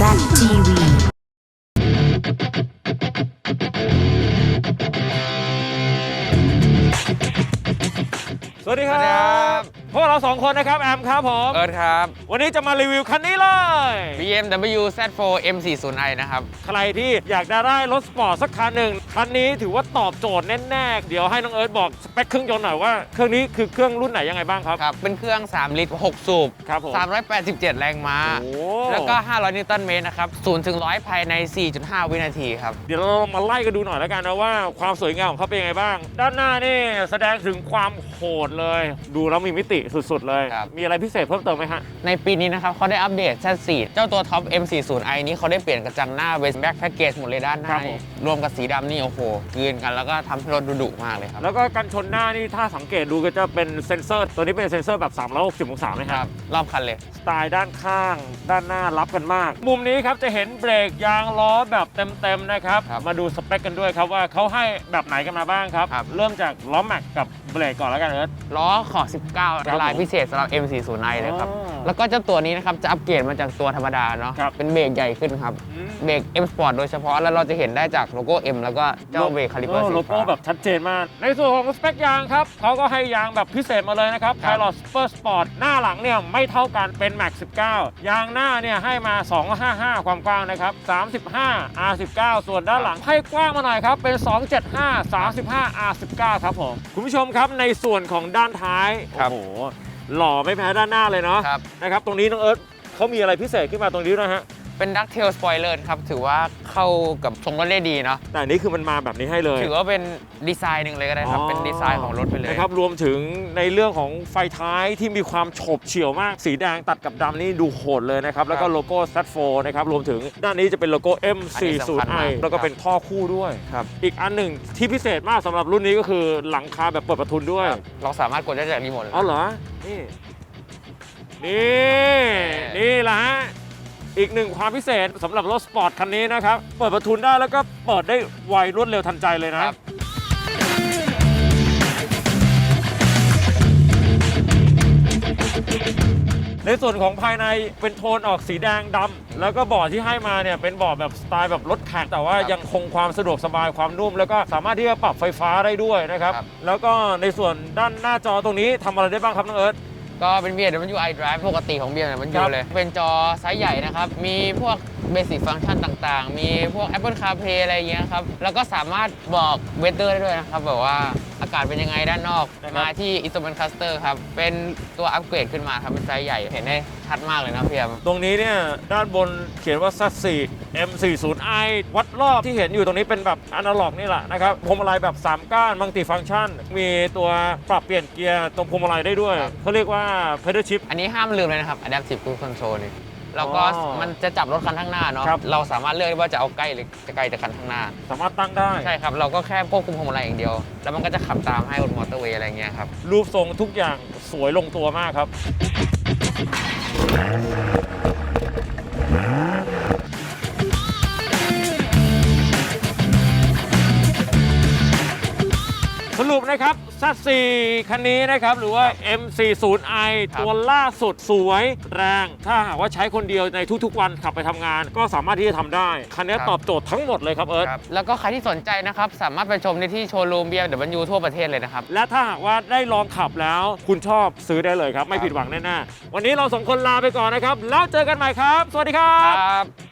TV สวัสดีคสวัสดีครัรับบ พวกเราสองคนนะครับแอมครับผมเอิร์ธครับ วันนี้จะมารีวิวคันนี้เลย BMW Z4 M40i นะครับ ใครที่อยากจะได้รถสปอร์ตสักคันหนึ่งคันนี้ถือว่าตอบโจทย์แน่ๆ เดี๋ยวให้น้องเอิร์ธบอกสเปคเครื่องยนต์หน่อยว่าเครื่องนี้คือเครื่องรุ่นไหนยังไงบ้างครับ ครับ เป็นเครื่อง 3 ลิตร 6 สูบครับผม387 แรงม้า โอ้ แล้วก็ 500 นิวตันเมตรนะครับ0ถึง100 ภายใน 4.5 วินาทีครับ เดี๋ยวเรามาไล่กันดูหน่อยแล้วกันนะว่าความสวยงามของเขาเป็นยังไงบ้าง ด้านหน้านี่แสดงถึงความโหดเลย ดูแล้วมีมิติสุดๆ เลย ครับ มีอะไรพิเศษเพิ่มเติมไหมฮะ ในปีนี้นะครับเขาได้อัปเดต Z4 เจ้าตัวท็อป M40i นี้เขาได้เปลี่ยนกระจังหน้าเป็นแบ็คแพ็กเกจหมดเลยด้านหครัน้าบผม รวมกับสีดำนี่โอ้โหกลืนกันแล้วก็ทำให้รถดูดุมากเลยครับแล้วก็กันชนหน้านี่ถ้าสังเกตดูก็จะเป็นเซ็นเซอร์ ตัวนี้เป็นเซ็นเซอร์แบบ360องศาไหมคครัรับบรอบคันเลย สไตล์ด้านข้าง ด้านหน้ารับกันมาก มุมนี้ครับจะเห็นเบรกยางล้อแบบเต็มๆนะครับ ครับมาดูสเปคกันด้วยครับว่าเขาให้แบบไหนกันมาบ้างครับ ครับ เริ่มจากล้อแม็กกับเบรกก่อนแล้วกันเอิร์ธ ล้อขอบครับ19ลายผมพิเศษสำหรับ M40i นะครับ อ๋อแล้วก็เจ้าตัวนี้นะครับ จะอัปเกรดมาจากตัวธรรมดาเนาะ ครับ เป็นเบรกใหญ่ขึ้นครับ อืมเบรก M Sport โดยเฉพาะ แล้วเราจะเห็นได้จากโลโก้ M แล้วก็เจ้าเบรกคาลิเปอร์โลสีโลโก้ฟ้า แบบชัดเจนมาก ในส่วนของสเปคยางครับเขาก็ให้ยางแบบพิเศษมาเลยนะครับ ครับ Pilot Super Sport หน้าหลังเนี่ยไม่เท่ากันเป็น Max 19 ยางหน้าเนี่ยให้มา 255 ความกว้างนะครับ35 R19 ส่วนด้านหลังให้กว้างมาหน่อยครับ เป็น 275 35 R19 ครับผม คุณผู้ชมครับในส่วนของด้านท้ายครับ โอ้โหหล่อไม่แพ้ด้านหน้าเลยเนาะครับ นะครับตรงนี้น้องเอิร์ธเขามีอะไรพิเศษขึ้นมาตรงนี้นะฮะ เป็นดักเทลสปอยเลอร์ครับ ถือว่าเข้ากับทรงรถได้ดีเนาะแต่อันนี้คือมันมาแบบนี้ให้เลยถือว่าเป็นดีไซน์หนึ่งเลยก็ได้ครับ เป็นดีไซน์ของรถไปเลยนะครับรวมถึงในเรื่องของไฟท้ายที่มีความโฉบเฉี่ยวมากสีแดงตัดกับดำนี่ดูโหดเลยนะครับ แล้วก็โลโก้ Z4 นะครับรวมถึงด้านนี้จะเป็นโลโก้อันนี้สำคัญมา M40i กแล้วก็เป็นท่อคู่ด้วยครับอีกอันหนึ่งที่พิเศษมากสำหรับรุ่นนี้ก็คือหลังคาแบบเปิดประทุนด้วย เราสามารถกดได้จากรีโมทเลยเอาเหรอนี่นี่นี่แหละฮะ อีกหนึ่งความพิเศษสำหรับรถสปอร์ตคันนี้นะครับ เปิดประทุนได้แล้วก็เปิดได้ไวรวดเร็วทันใจเลยนะครับ ในส่วนของภายในเป็นโทนออกสีแดงดำแล้วก็เบาะที่ให้มาเนี่ยเป็นเบาะแบบสไตล์แบบรถแข่งแต่ว่าครับยังคงความสะดวกสบายความนุ่ม แล้วก็สามารถที่จะปรับไฟฟ้าได้ด้วยนะครับ ครับ แล้วก็ในส่วนด้านหน้าจอตรงนี้ทำอะไรได้บ้างครับน้องเอิร์ธ ก็เป็น BMW iDrive ปกติของ BMW ครับเลย เป็นจอไซส์ใหญ่นะครับ มีพวกเบสิ c ฟัง c t ชันต่างๆ มีพวก Apple CarPlay อะไรอย่างเงี้ยครับ แล้วก็สามารถบอกเวเ t อร์ได้ด้วยนะครับแบบว่าอากาศเป็นยังไงด้านนอกมาที่ Instrument Cluster ครับ เป็นตัวอัปเกรดขึ้นมาครับเป็นไซส์ใหญ่เห็นได้ชัดมากเลยนะพี่แอม ตรงนี้เนี่ยด้านบนเขียนว่า Z4 M40i วัดรอบที่เห็นอยู่ตรงนี้เป็นแบบอนาล็อกนี่แหละนะครับพวงมาลัยแบบ 3 ก้านมัลติฟัง c t ชัน มีตัวปรับเปลี่ยนเกียร์ตรงพวงมาลัยได้ด้วย ครับ เขาเรียกว่า pedal shift อันนี้ห้ามลืมเลยนะครับ Adaptive Cruise Control นี่ แล้วก็อ๋อมันจะจับรถคันข้างหน้าเนาะครับ เราสามารถเลือกได้ว่าจะเอาใกล้หรือจะไกลจากคันข้างหน้า สามารถตั้งได้ ใช่ครับ เราก็แค่ควบคุมพวงมาลัยอย่างเดียว แล้วมันก็จะขับตามให้บนมอเตอร์เวย์อะไรเงี้ยครับ รูปทรงทุกอย่างสวยลงตัวมากครับ สรุปนะครับซัสซีคันนี้นะครับ หรือว่า M40i ครับตัวล่าสุดสวยแรง ถ้าหากว่าใช้คนเดียวในทุกๆ วันขับไปทำงาน ก็สามารถที่จะทำได้ คันนี้ตอบโจทย์ทั้งหมดเลยครับเอิร์ธครับแล้วก็ใครที่สนใจนะครับ สามารถไปชมได้ที่โชว์รูม BMW ทั่วประเทศเลยนะครับ และถ้าหากว่าได้ลองขับแล้ว คุณชอบซื้อได้เลยครับ ไม่ผิดหวังแน่ๆวันนี้เราสองคนลาไปก่อนนะครับ แล้วเจอกันใหม่ครับ สวัสดีครัคบรับ